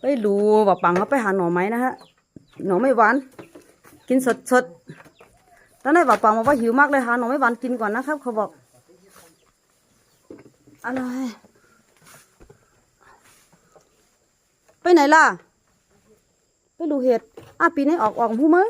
ไปดูว่าปังเขาไปหาหน่อไม้นะฮะ หน่อไม้หวาน กินสดสดตอนนี้ว่าปังบอกว่าหิวมากเลยหาหน่อไม้หวานกินก่อนนะครับ เขาบอกอะไรไปไหนล่ะ ไปดูเห็ดอะปีนี้ออกออกหูมื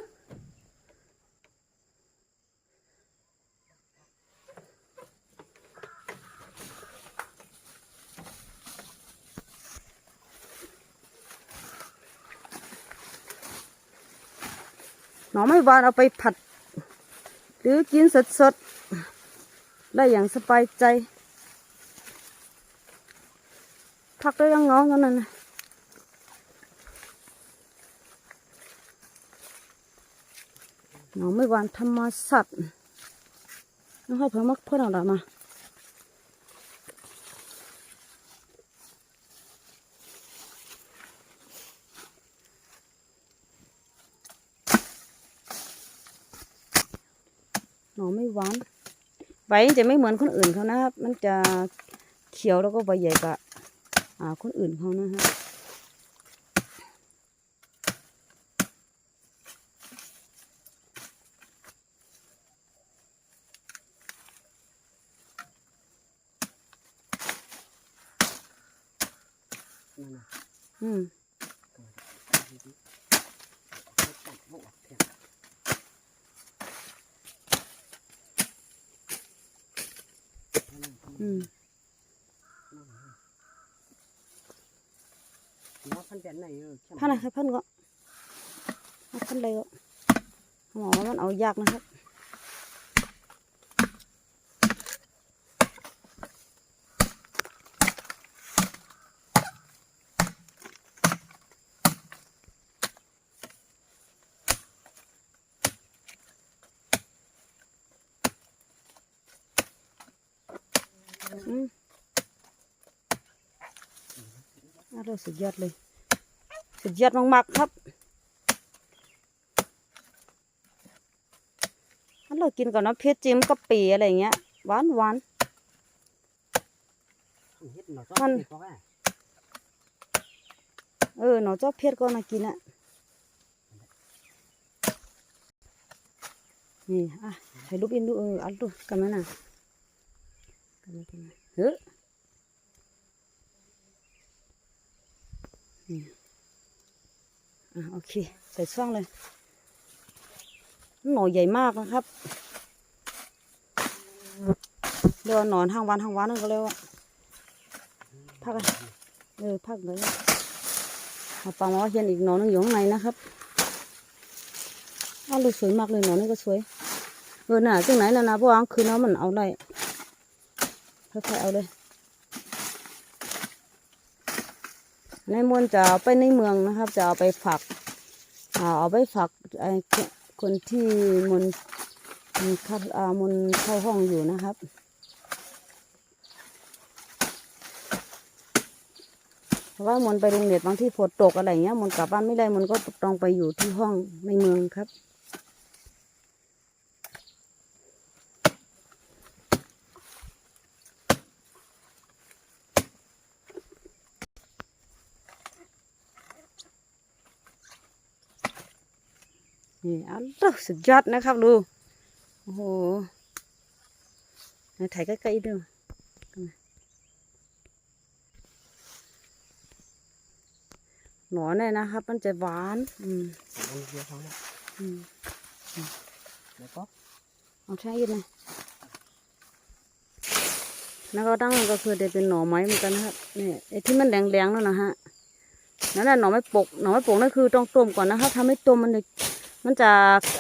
อหน่อไม้หวานเอาไปผัด หรือกินสดๆได้อย่างสบายใจพักได้ยังงอกันนั่นนะหนอไม้หวานธรรมสัตว์น้องให้เพิ่มมักเพิ่มอะไรมา หน่อไม่หวานใบจะไม่เหมือนคนอื่นเขานะครับ มันจะเขียวแล้วก็ใบใหญ่กว่าอ่าคนอื่นเขานะฮะอืม อืม nó phân biệt này ừ, chẳng พันอะไรพันก็พันอะไรก็หมอว่ามันเอายากนะครับ อืมอร่อยสุดยอดเลย สุดยอดมากๆครับอันเรากินกับน้ำเพชรจิ้มกะปิอะไรเงี้ยหวานหวาน không hết nó cho Phân. thì có à เออหนอเจ้าเพชรก็น่ากินอะนี่อะให้ลูกอินดูเอออันดูกันไหมน่ะ กันไหมกันไหมเฮ้ยอะโอเค ใส่ช่องเลย หน่อใหญ่มากนะครับเรียกว่าหนอนห้างวันห้างวันนั่นก็เรียกว่าพักเออพักเลยเอาปลามาว่าเฮียนอีกหนอนนึงอยู่ข้างในนะครับอ้าวเลยสวยมากเลยหนอนนี่ก็สวย เออน่ะจังไหนน่ะนะพราะว่าคืนน้ำมันเอาได้ ค่อยๆเอาเลยในมวนจะเอาไปในเมืองนะครับ จะเอาไปฝักเอาไปฝักไอ้คนที่มนมนเข้าอามนเข้าห้องอยู่นะครับเพราะว่ามนไปโรงเรียนบางที่ฝนตกอะไรเงี้ยมนกลับบ้านไม่ได้มนก็ต้องไปอยู่ที่ห้องในเมืองครับ นี่อันตสุดยอดนะครับดูโอ้โหถ่ายใกล้ๆดูหนอนเนี่ยนะครับ มันจะหวานอืม ăn kia không ạ อืม nó có เอาใช้ยินเลยแล้วก็ตั้งก็คือจะเป็นหน่อไม้เหมือนกันนะครับนี่ไอ้ที่มันแดงๆนั่นนะฮะนั่นแหละหน่อไม้ปกหน่อไม้ปกนั่นคือต้องต้มก่อนนะครับถ้าไม่ต้มมันจะ มันจะ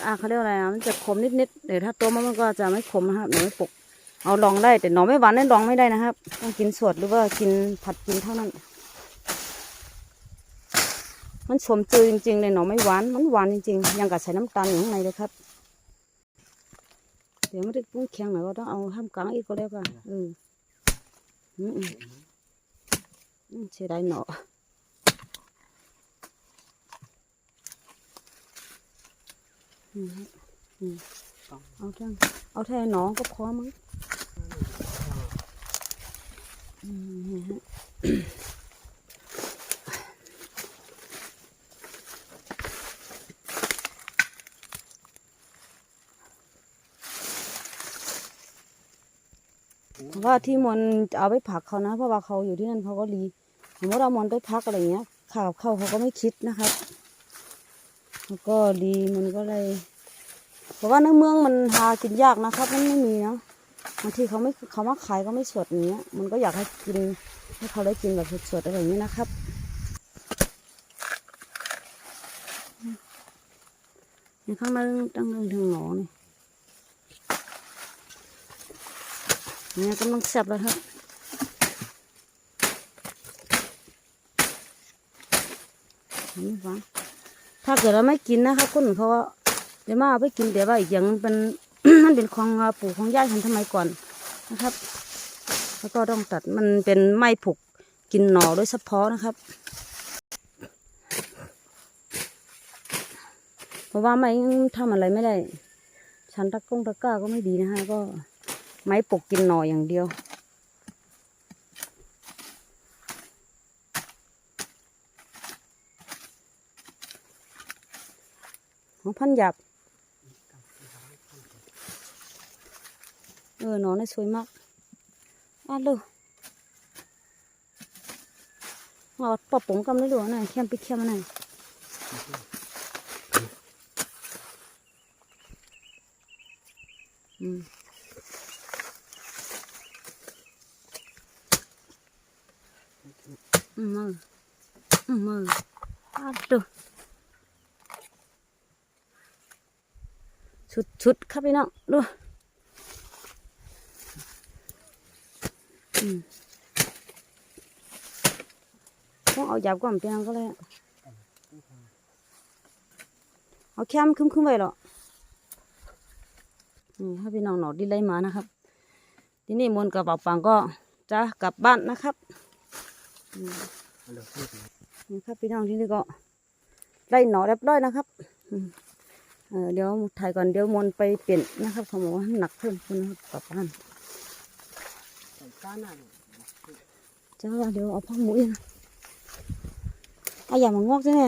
อ่าเขาเรียกอะไรนะมันจะขมนิดๆเดี๋ยวถ้าต้มแล้วมันก็จะไม่ขมนะครับหน่อไม้ปก เอาลองได้แต่หน่อไม้หวานนั่นลองไม่ได้นะครับ ต้องกินสดหรือว่ากินผัดกินเท่านั้น มันสมจืดจริงๆเลยหน่อไม้หวานมันหวานจริงๆยังกับใส่น้ำตาลอยู่ข้างในเลยครับเดี๋ยวไม่ได้ปรุงแข็งหน่อยก็ต้องเอาห้ามกลางอีกก็แล้วกันเอออืมอืมอืมเสียดายหน่อ เอาจังเอาแทนน้องก็พร้อมมั้งว่าที่มอนเอาไปผักเขานะ เพราะว่าเขาอยู่ที่นั่นเขาก็รีสมมติเรามอนไปพักอะไรเงี้ยข่าวเขาเขาก็ไม่คิดนะครับ ก็ดีมันก็เลยเพราะว่าในเมืองมันหากินยากนะครับ มันไม่มีเนาะบางทีเขาไม่เขามาขายก็ไม่สดอย่างเงี้ย มันก็อยากให้กินให้เขาได้กินแบบสดๆอะไรอย่างเงี้นะครับในข้างในตั้งเรื่องทางหนอนี่เนี่ยกำลังแซ่บแล้วครับนไหมฟัง ถ้าเกิดเราไม่กินนะครับคนอื่นเขาว่าเดี๋ยวมาเอาไปกินเดี๋ยวว่าอีกอย่างมันเป็นมันเป็นของปู่ของย่าฉันทำไมก่อนนะครับ แล้วก็ต้องตัดมันเป็นไม้ผุกกินหน่อโดยเฉพาะนะครับ เพราะว่าไม้ทำอะไรไม่ได้ ชั้นตะกงตะก้าก็ไม่ดีนะฮะก็ไม้ปกกินหน่ออย่างเดียว ของพันหยับ เออหนอนนี่สวยมากอะเลยเอาปอบปงกำได้ดูหน่อยเข้มไปเข้มหน่อยอืมอืมมืออืมมืออะดู ชุดชุดๆครับพี่น้องดูต้องเอาหยาบก่อนเพียงก็เลยเอาแคมขึ้นขึ้นไปหรอกนี่ถ้าพี่น้องหนอดีไล่มานะครับ ทีนี้มนกับเป่าปังก็จะกลับบ้านนะครับอันเดียวพูดนะนี่ครับพี่น้องที่นี่ก็ไล่หนอเรียบร้อยนะครับอืม เดี๋ยวถ่ายก่อนเดี๋ยวมนไปเปลี่ยนนะครับเขาบอกว่าหนักเพิ่มขึ้นนะครับกลับบ้านใส่ก้านหน้าเจ้าเดี๋ยวเอาพักหมูอีกนะเอาอย่างมางอกใช่ไหม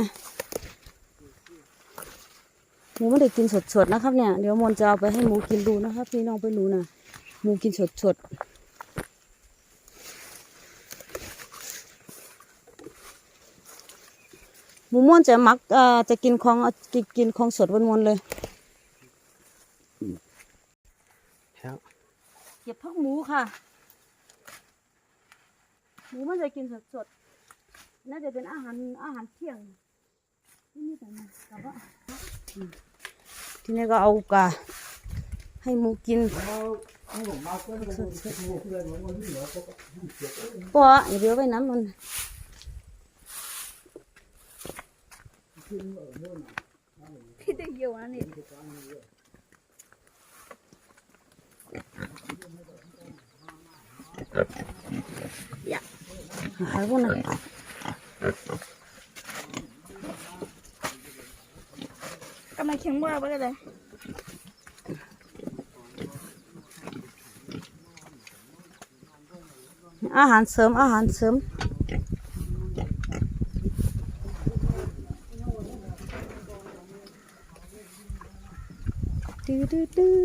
หมูไม่ได้กินสดๆนะครับเนี่ย เดี๋ยวมนจะเอาไปให้หมูกินดูนะครับพี่น้องไปดูนะหมูกินสดๆ มูม่วนจะมักเอ่อจะกินของกินกินของสดวนๆเลยแล้วเก็บพักหมูค่ะ หมูมันจะกินสดๆน่าจะเป็นอาหารอาหารเที่ยงนี่นี่แต่นะแต่ว่าอืมทีนี้ก็เอากาให้หมูกินปออย่าเดี๋ยวไปน้ำมัน พี่ได้เยอะนะนี่อยากหาพวกนั้นกำลังเคียงบ้าไปเลย อาหารเสริมอาหารเสริม ดื้อดื้อดื้อ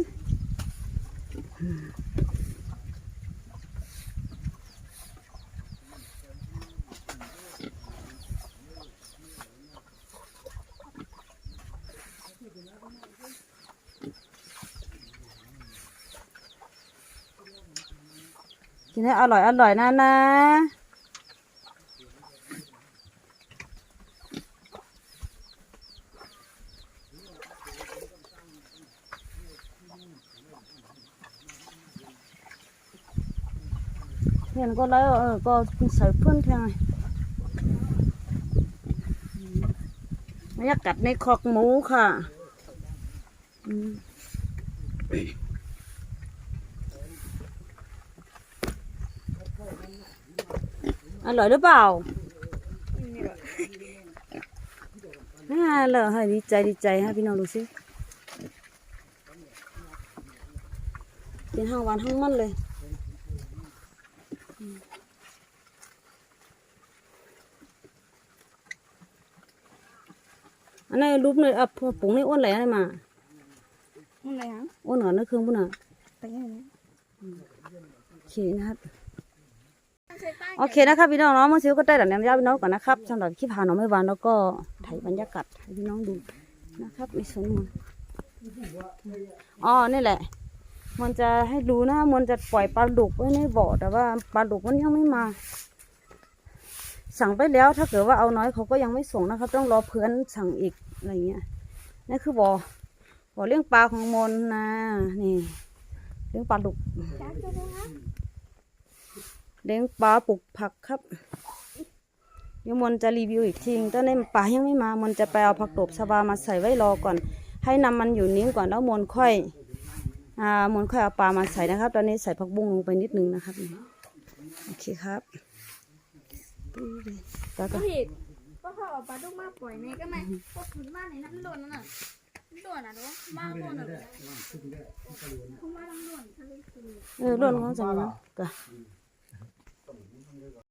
กินให้อร่อยอร่อยนะนะ เห็นก็แล้วเออก็ใส่เพื่อนแทงไงบรรยากาศในคอกหมูค่ะอร่อยหรือเปล่าน่าเลยให้ดีใจดีใจให้พี่น้องดูสิกินห้างวันห้างมันเลย อันนี้รูปเลยอะพอปุ๋งนี่อ้วนไหลอะไรมาอะไรฮะอ้วนเหรอนั่นเครื่องปุ่นอะแต่ยังไงเคนะครับโอเคนะครับพี่น้องเนาะมื่อซิวก็ได้แต่แนมยาพี่น้องก่อนนะครับสำหรับคลิปหาหน้องไม่หวานแล้วก็ถ่ายบรรยากาศให้พี่น้องดูนะครับมีสวนมันอ๋อนี่แหละ มันจะให้ดูนะมันจะปล่อยปลาดุกไว้ในบ่อแต่ว่าปลาดุกมันยังไม่มา สั่งไปแล้ว ถ้าเกิดว่าเอาน้อยเขาก็ยังไม่ส่งนะครับ ต้องรอเพื่อนสั่งอีกอะไรเงี้ยนี่คือบ่อบ่อเลี้ยงปลาของมนนะนี่เลี้ยงปลาดุกเลี้ยงปลาปลูกผักครับเดี๋ยวมนจะรีวิวอีกทีตอนนี้ปลายังไม่มามนจะไปเอาผักตบชบามาใส่ไว้รอก่อน ให้น้ำมันอยู่นิ่งก่อนแล้วมนค่อยอ่ามนค่อยเอาปลามาใส่นะครับ ตอนนี้ใส่ผักบุ้งลงไปนิดนึงนะครับโอเคครับ ก็เห็นก็เขาออาปลาดุกมาปล่อยในก็ไม่ก็กคุนมาในน้ำโดนนั่นน่ะโดนอะโดนมาโดนอะเขามทั้งโดนทั้งคืน เออร่นของจังเนาะก็